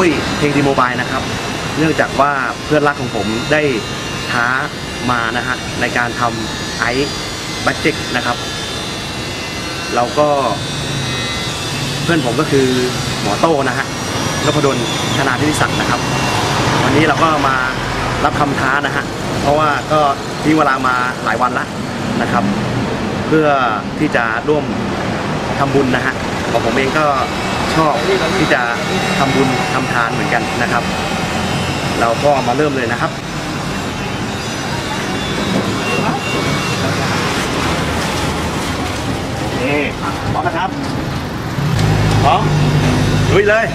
ุ้ยเพลงดีโมบายนะครับ เนื่องจากว่าเพื่อนรักของผมได้ท้ามานะฮะในการทำไอซ์บัตเจกนะครับ เราก็เพื่อนผมก็คือหมอโต้นะฮะนพดลธนาธิศักดิ์นะครับ วันนี้เราก็มารับคำท้านะฮะเพราะว่าก็ทิ้งเวลามาหลายวันละนะครับ เพื่อที่จะร่วมทำบุญนะฮะของผมเองก็ ชอบที่จะทำบุญทำทานเหมือนกันนะครับ เราก็มาเริ่มเลยนะครับนี่พร้อมนะครับพร้อมลุยเลย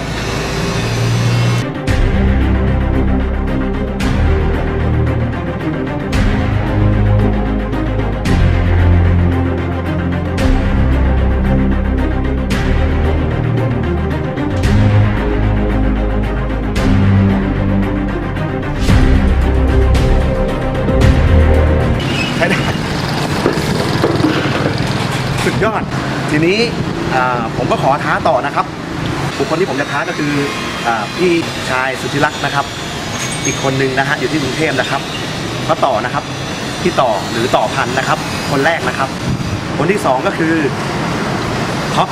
ช้ได้ สุดยอด ทีนี้ผมก็ขอท้าต่อนะครับ บุคคลที่ผมจะท้าก็คืออพี่ชายสุธิรักษ์นะครับ อีกคนนึงนะฮะอยู่ที่กรุงเทพนะครับก็ต่อนะครับพี่ต่อหรือต่อพันนะครับ คนแรกนะครับ คนที่สองก็คือท็อป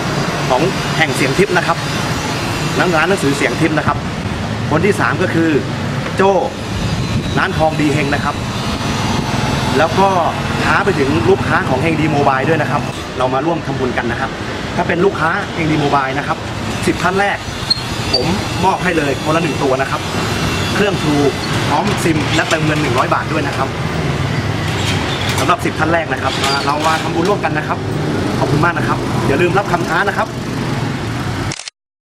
ของแห่งเสียงทิพย์นะครับร้านร้านหนังสือเสียงทิพย์นะครับ คนที่สามก็คือโจ้ร้านทองดีเฮงนะครับ แล้วก็ท้าไปถึงลูกค้าของเฮงดีโมบายด้วยนะครับ เรามาร่วมทำบุญกันนะครับ ถ้าเป็นลูกค้าเฮงดีโมบายนะครับสิบท่านแรก ผมมอบให้เลยคนละหนึ่งตัวนะครับ เครื่องทรูพร้อมซิมและเติมเงิน 100 บาทด้วยนะครับสำหรับ 10 ท่านแรกนะครับมาเรามาทำบุญร่วมกันนะครับ ขอบคุณมากนะครับ อย่าลืมรับคำท้านะครับ